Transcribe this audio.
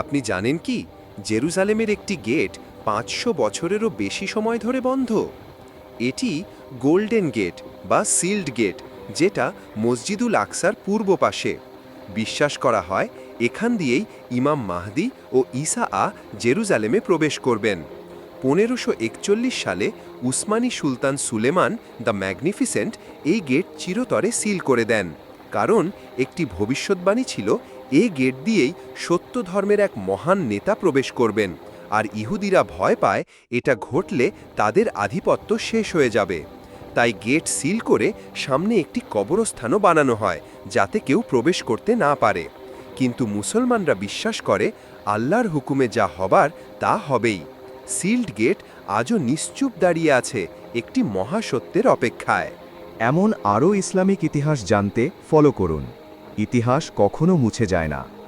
আপনি জানেন কি? জেরুজালেমের একটি গেট পাঁচশো বছরেরও বেশি সময় ধরে বন্ধ। এটি গোল্ডেন গেট বা সিল্ড গেট, যেটা মসজিদুল আকসার পূর্ব পাশে। বিশ্বাস করা হয়, এখান দিয়েই ইমাম মাহদি ও ঈসা আ জেরুজালেমে প্রবেশ করবেন। পনেরোশো সালে উসমানী সুলতান সুলেমান দ্য ম্যাগনিফিসেন্ট এই গেট চিরতরে সিল করে দেন, কারণ একটি ভবিষ্যৎবাণী ছিল এই গেট দিয়েই সত্য ধর্মের এক মহান নেতা প্রবেশ করবেন। আর ইহুদিরা ভয় পায় এটা ঘটলে তাদের আধিপত্য শেষ হয়ে যাবে। তাই গেট সিল করে সামনে একটি কবরস্থানও বানানো হয়, যাতে কেউ প্রবেশ করতে না পারে। কিন্তু মুসলমানরা বিশ্বাস করে, আল্লাহর হুকুমে যা হবার তা হবেই। সিল্ড গেট আজও নিশ্চুপ দাঁড়িয়ে আছে, একটি মহাসত্যের অপেক্ষায়। এমন আরও ইসলামিক ইতিহাস জানতে ফলো করুন। ইতিহাস কখনো মুছে যায় না।